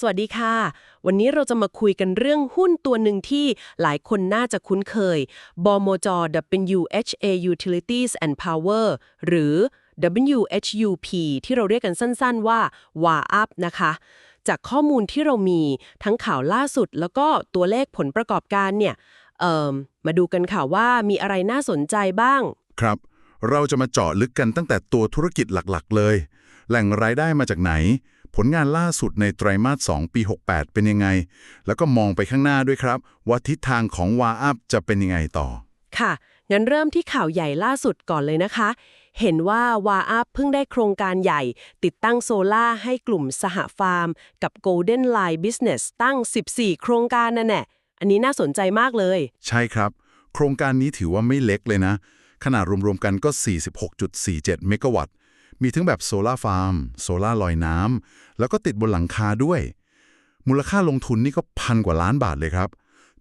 สวัสดีค่ะ วันนี้เราจะมาคุยกันเรื่องหุ้นตัวหนึ่งที่หลายคนน่าจะคุ้นเคยบมจ WHA Utilities and Power หรือ WHUP ที่เราเรียกกันสั้นๆว่า WAUP นะคะ จากข้อมูลที่เรามีทั้งข่าวล่าสุดแล้วก็ตัวเลขผลประกอบการเนี่ยเอ่อมาดูกันค่ะว่ามีอะไรน่าสนใจบ้าง ครับ เราจะมาเจาะลึกกันตั้งแต่ตัวธุรกิจหลักๆ เลย แหล่งรายได้มาจากไหน ผลงานล่าสุดในไตรมาส 2 ปี 68 เป็นยังไง แล้วก็มองไปข้างหน้าด้วยครับ ว่าทิศทางของวาอัพจะเป็นยังไงต่อ ค่ะ งั้นเริ่มที่ข่าวใหญ่ล่าสุดก่อนเลยนะคะ เห็นว่าวาอัพเพิ่งได้โครงการใหญ่ ติดตั้งโซล่าร์ให้กลุ่มสหฟาร์ม กับ Golden Line Business ตั้ง 14 โครงการนั่นแหละอันนี้น่าสนใจมากเลย ใช่ครับ โครงการนี้ถือว่าไม่เล็กเลยนะ ขนาดรวมๆกันก็ 46.47 เมกะวัตต์ มีทั้งแบบโซลาร์ฟาร์มโซลาร์ลอยน้ำแล้วก็ติดบนหลังคาด้วย มูลค่าลงทุนนี่ก็พันกว่าล้านบาทเลยครับ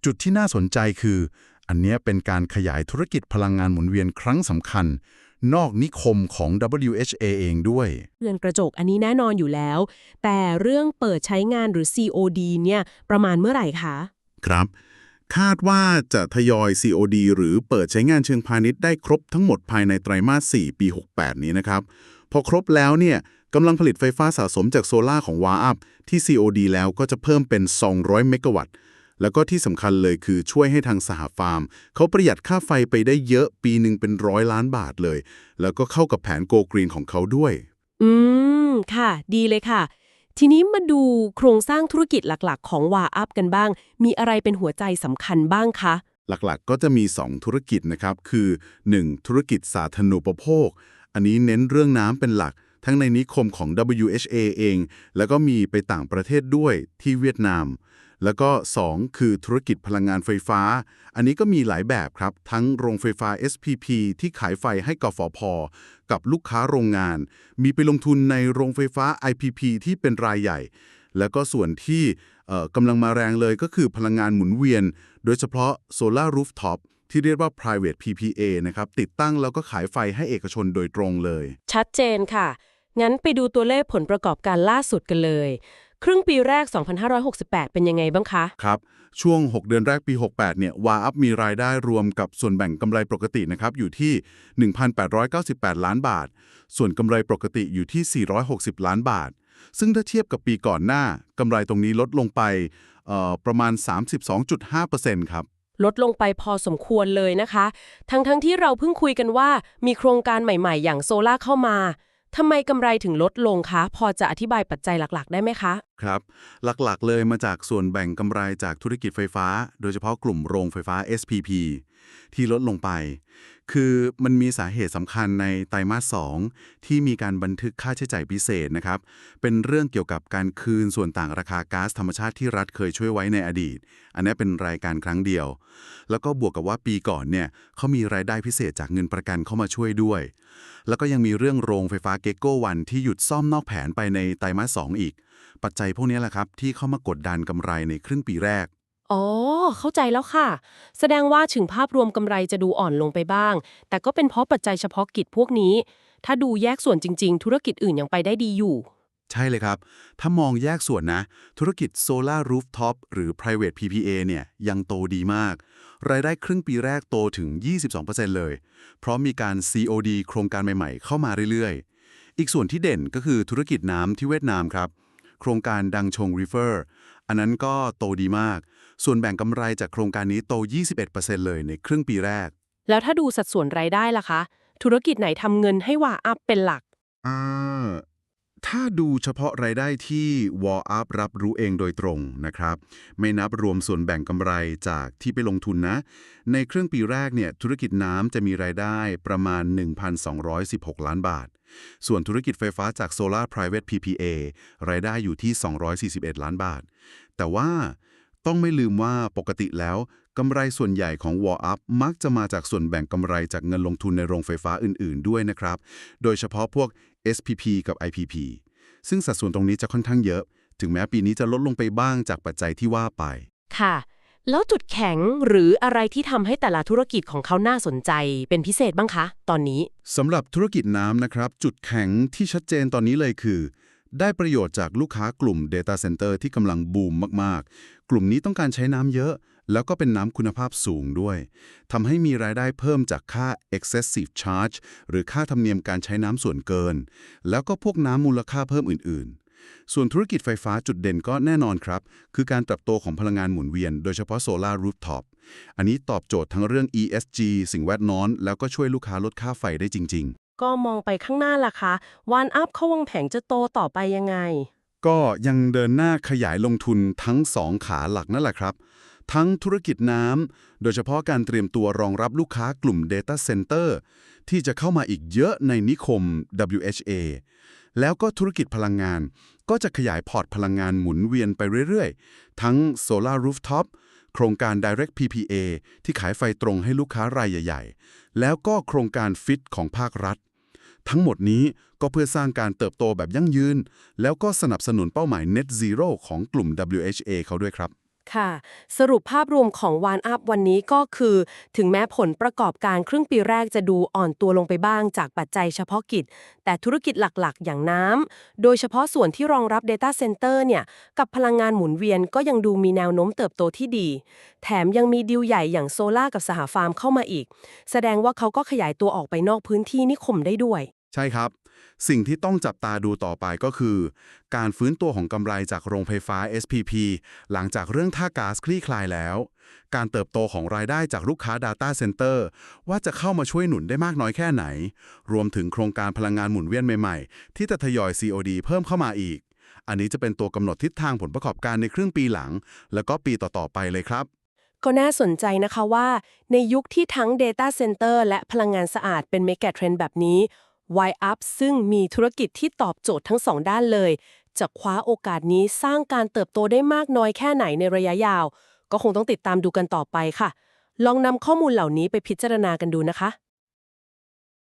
จุดที่น่าสนใจคือ อันเนี้ยเป็นการขยายธุรกิจพลังงานหมุนเวียนครั้งสำคัญ นอกนิคมของ WHA เองด้วยเรือนกระจกอันนี้แน่นอนอยู่แล้ว แต่เรื่องเปิดใช้งานหรือ COD เนี่ยประมาณเมื่อไหร่คะ ครับคาดว่าจะทยอย COD หรือเปิดใช้งานเชิงพาณิชย์ได้ครบทั้งหมดภายในไตรมาส 4 ปี 68 นี้นะครับ พอครบแล้วเนี่ยกำลังผลิตไฟฟ้าสะสมจากโซลาร์ของวาอัพที่ COD แล้วก็จะเพิ่มเป็น 200 เมกะวัตต์ แล้วก็ที่สำคัญเลยคือช่วยให้ทางสหฟาร์ม เขาประหยัดค่าไฟไปได้เยอะปีหนึ่งเป็นร้อยล้านบาทเลย แล้วก็เข้ากับแผนโกกรีนของเขาด้วย อืม ค่ะ ดีเลยค่ะ ทีนี้มาดูโครงสร้างธุรกิจหลักๆ ของวาอัพกันบ้าง มีอะไรเป็นหัวใจสำคัญบ้างคะหลักๆ ก็จะมี 2 ธุรกิจนะครับ คือ 1. ธุรกิจสาธารณูปโภค อันนี้เน้นเรื่องน้ำเป็นหลัก ทั้งในนิคมของ WHA เอง แล้วก็มีไปต่างประเทศด้วยที่เวียดนาม แล้วก็ 2 คือธุรกิจพลังงานไฟฟ้า อันนี้ก็มีหลายแบบครับ ทั้งโรงไฟฟ้า SPP ที่ขายไฟให้กฟผกับลูกค้าโรงงาน มีไปลงทุนในโรงไฟฟ้า IPP ที่เป็นรายใหญ่ แล้วก็ส่วนที่กำลังมาแรงเลยก็คือพลังงานหมุนเวียน โดยเฉพาะ Solar Rooftop ที่ เรียกว่า private PPA นะครับ ติดตั้งแล้วก็ขายไฟให้เอกชนโดยตรงเลย ชัดเจนค่ะ งั้นไปดูตัวเลขผลประกอบการล่าสุดกันเลย ครึ่งปีแรก 2568 เป็นยังไงบ้างคะ ครับ ช่วง 6 เดือนแรกปี 68 เนี่ยวาอัพมีรายได้รวมกับส่วนแบ่งกำไรปกตินะครับ อยู่ที่ 1,898 ล้านบาท ส่วนกำไรปกติอยู่ที่ 460 ล้านบาท ซึ่งถ้าเทียบกับปีก่อนหน้า กำไรตรงนี้ลดลงไปเอ่อประมาณ 32.5%ครับ ลดลงไปพอสมควรเลยนะคะ ทั้งๆทที่เราเพิ่งคุยกันว่ามีโครงการใหม่ๆ อย่างโซล่าเข้ามาทำไมกำไรถึงลดลงคะ พอจะอธิบายปัจจัยหลักๆ ได้ไหมคะ ครับ หลักๆ เลยมาจากส่วนแบ่งกำไรจากธุรกิจไฟฟ้า โดยเฉพาะกลุ่มโรงไฟฟ้า SPP ที่ลดลงไป คือมันมีสาเหตุสำคัญในไตรมาส 2 ที่มีการบันทึกค่าใช้จ่ายพิเศษนะครับ เป็นเรื่องเกี่ยวกับการคืนส่วนต่างราคาก๊าซธรรมชาติที่รัฐเคยช่วยไว้ในอดีต อันนี้เป็นรายการครั้งเดียว แล้วก็บวกกับว่าปีก่อนเนี่ยเขามีรายได้พิเศษจากเงินประกันเข้ามาช่วยด้วย แล้วก็ยังมีเรื่องโรงไฟฟ้าเกโก้วันที่หยุดซ่อมนอกแผนไปในไตรมาส 2 อีก ปัจจัยพวกนี้แหละครับที่เข้ามากดดันกำไรในครึ่งปีแรก อ๋อ เข้าใจแล้วค่ะ แสดงว่าถึงภาพรวมกำไรจะดูอ่อนลงไปบ้าง แต่ก็เป็นเพราะปัจจัยเฉพาะกิจพวกนี้ ถ้าดูแยกส่วนจริง ๆ ธุรกิจอื่นยังไปได้ดีอยู่ ใช่เลยครับ ถ้ามองแยกส่วนนะ ธุรกิจ Solar Rooftop หรือ Private PPA เนี่ยยังโตดีมาก รายได้ครึ่งปีแรกโตถึง 22%เลย เพราะมีการ COD โครงการใหม่ๆ เข้ามาเรื่อยๆ อีกส่วนที่เด่นก็คือธุรกิจน้ำที่เวียดนามครับ โครงการดังชง River อันนั้นก็โตดีมาก ส่วนแบ่งกำไรจากโครงการนี้โต 21%เลยในครึ่งปีแรก แล้วถ้าดูสัดส่วนรายได้ล่ะคะ ธุรกิจไหนทำเงินให้ว่าอัพเป็นหลัก อ่า ถ้าดูเฉพาะรายได้ที่ Wall Up รับรู้เองโดยตรงนะครับ ไม่นับรวมส่วนแบ่งกำไรจากที่ไปลงทุนนะ ในเครึ่องปีแรกเนี่ยธุรกิจน้ำจะมีรายได้ประมาณ 1,216 ล้านบาท ส่วนธุรกิจไฟฟ้าจาก Solar Private PPA รายได้อยู่ที่ 241 ล้านบาท แต่ว่าต้องไม่ลืมว่าปกติแล้วกำไรส่วนใหญ่ของ Wall Up มักจะมาจากส่วนแบ่งกำไรจากเงินลงทุนในโรงไฟฟ้าอื่น ๆ ด้วยนะครับ โดยเฉพาะพวก SPP กับ IPP ซึ่งสัดส่วนตรงนี้จะค่อนข้างเยอะ ถึงแม้ปีนี้จะลดลงไปบ้างจากปัจจัยที่ว่าไป ค่ะ แล้วจุดแข็งหรืออะไรที่ทำให้แต่ละธุรกิจของเขาน่าสนใจเป็นพิเศษบ้างคะ ตอนนี้สำหรับธุรกิจน้ำนะครับ จุดแข็งที่ชัดเจนตอนนี้เลยคือ ได้ประโยชน์จากลูกค้ากลุ่ม Data Center ที่กำลังบูมมากๆ กลุ่มนี้ต้องการใช้น้ำเยอะ แล้วก็เป็นน้ำคุณภาพสูงด้วยทำให้มีรายได้เพิ่มจากค่า excessive charge หรือค่าธรรมเนียมการใช้น้ำส่วนเกิน แล้วก็พวกน้ำมูลค่าเพิ่มอื่น ๆ ส่วนธุรกิจไฟฟ้าจุดเด่นก็แน่นอนครับ คือการเติบโตของพลังงานหมุนเวียน โดยเฉพาะโซลาร์รูฟท็อปอันนี้ตอบโจทย์ทั้งเรื่อง ESG สิ่งแวดล้อมแล้วก็ช่วยลูกค้าลดค่าไฟได้จริง ๆก็มองไปข้างหน้าล่ะคะวันอัพเขาวางแผงจะโตต่อไปยังไง ก็ยังเดินหน้าขยายลงทุนทั้ง 2 ขาหลักนั่นแหละครับ ทั้งธุรกิจน้ำ โดยเฉพาะการเตรียมตัวรองรับลูกค้ากลุ่ม Data Center ที่จะเข้ามาอีกเยอะในนิคม WHA แล้วก็ธุรกิจพลังงาน ก็จะขยายพอร์ตพลังงานหมุนเวียนไปเรื่อยๆ ทั้ง Solar Rooftop โครงการ Direct PPA ที่ขายไฟตรงให้ลูกค้ารายใหญ่ ๆ แล้วก็โครงการฟิตของภาครัฐ ทั้งหมดนี้ก็เพื่อสร้างการเติบโตแบบยั่งยืน แล้วก็สนับสนุนเป้าหมาย Net Zero ของกลุ่ม WHA เขาด้วยครับ ค่ะ สรุปภาพรวมของวานอัพวันนี้ก็คือ ถึงแม้ผลประกอบการครึ่งปีแรกจะดูอ่อนตัวลงไปบ้างจากปัจจัยเฉพาะกิจ แต่ธุรกิจหลักๆ อย่างน้ำ โดยเฉพาะส่วนที่รองรับ Data Center เนี่ย กับพลังงานหมุนเวียนก็ยังดูมีแนวโน้มเติบโตที่ดี แถมยังมีดีลใหญ่อย่างโซล่ากับสหฟาร์มเข้ามาอีก แสดงว่าเขาก็ขยายตัวออกไปนอกพื้นที่นิคมได้ด้วย ใช่ครับ สิ่งที่ต้องจับตาดูต่อไปก็คือ การฟื้นตัวของกำไรจากโรงไฟฟ้า SPP หลังจากเรื่องท่าก๊าซคลี่คลายแล้ว การเติบโตของรายได้จากลูกค้า Data Center ว่าจะเข้ามาช่วยหนุนได้มากน้อยแค่ไหน รวมถึงโครงการพลังงานหมุนเวียนใหม่ๆ ที่จะทยอย COD เพิ่มเข้ามาอีก อันนี้จะเป็นตัวกำหนดทิศทางผลประกอบการในครึ่งปีหลัง แล้วก็ปีต่อๆไปเลยครับก็น่าสนใจนะคะว่า ในยุคที่ทั้ง Data Center และพลังงานสะอาดเป็นเมกะเทรนด์แบบนี้ Y Up ซึ่งมีธุรกิจที่ตอบโจทย์ทั้งสองด้านเลย จะคว้าโอกาสนี้สร้างการเติบโตได้มากน้อยแค่ไหนในระยะยาว ก็คงต้องติดตามดูกันต่อไปค่ะ ลองนำข้อมูลเหล่านี้ไปพิจารณากันดูนะคะ